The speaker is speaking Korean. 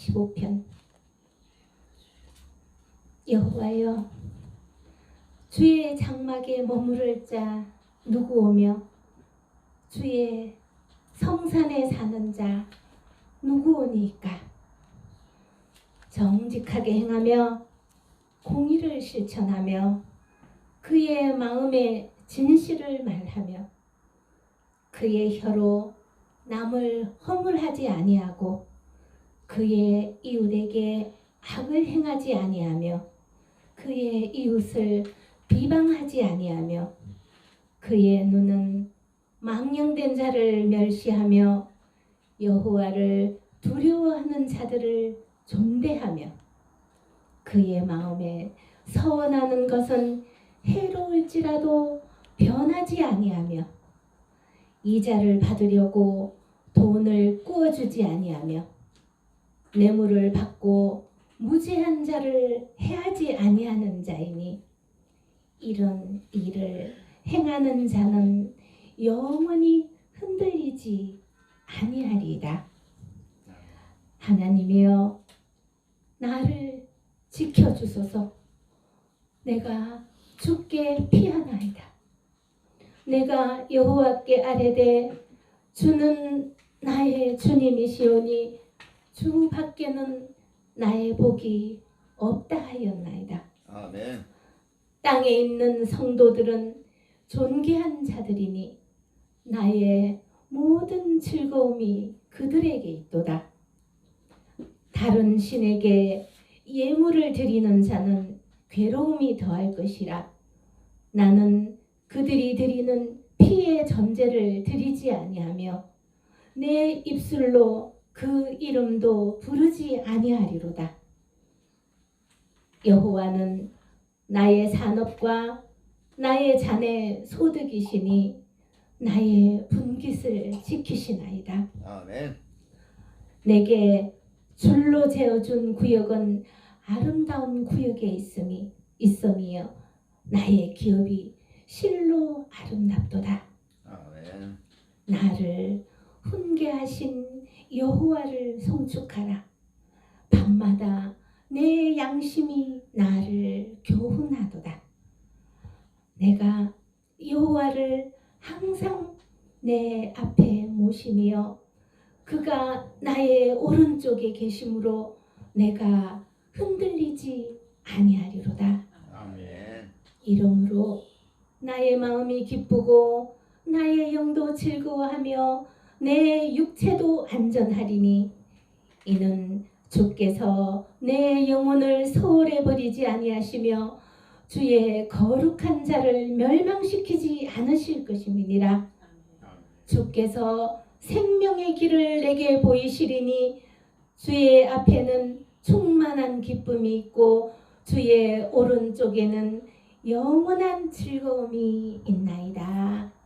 15편. 여호와여 주의 장막에 머무를 자 누구 오며 주의 성산에 사는 자 누구 오니까? 정직하게 행하며 공의를 실천하며 그의 마음에 진실을 말하며 그의 혀로 남을 허물하지 아니하고 그의 이웃에게 악을 행하지 아니하며 그의 이웃을 비방하지 아니하며 그의 눈은 망령된 자를 멸시하며 여호와를 두려워하는 자들을 존대하며 그의 마음에 서원하는 것은 해로울지라도 변하지 아니하며 이자를 받으려고 돈을 꾸어주지 아니하며 뇌물을 받고 무죄한 자를 해하지 아니하는 자이니 이런 일을 행하는 자는 영원히 흔들리지 아니하리이다. 하나님이여 나를 지켜주소서 내가 죽게 피하나이다. 내가 여호와께 아뢰되 주는 나의 주님이시오니 주 밖에는 나의 복이 없다 하였나이다. 아멘. 땅에 있는 성도들은 존귀한 자들이니 나의 모든 즐거움이 그들에게 있도다. 다른 신에게 예물을 드리는 자는 괴로움이 더할 것이라. 나는 그들이 드리는 피의 전제를 드리지 아니하며 내 입술로 그 이름도 부르지 아니하리로다. 여호와는 나의 산업과 나의 잔의 소득이시니 나의 분깃을 지키시나이다. 아멘. 내게 줄로 재어준 구역은 아름다운 구역에 있음이 있음이여 나의 기업이 실로 아름답도다. 아멘. 나를 훈계하신 여호와를 송축하라. 밤마다 내 양심이 나를 교훈하도다. 내가 여호와를 항상 내 앞에 모심이여 그가 나의 오른쪽에 계심으로 내가 흔들리지 아니하리로다. 아멘. 이러므로 나의 마음이 기쁘고 나의 영도 즐거워하며 내 육체도 안전하리니 이는 주께서 내 영혼을 소홀해 버리지 아니하시며 주의 거룩한 자를 멸망시키지 않으실 것임이니라 주께서 생명의 길을 내게 보이시리니 주의 앞에는 충만한 기쁨이 있고 주의 오른쪽에는 영원한 즐거움이 있나이다.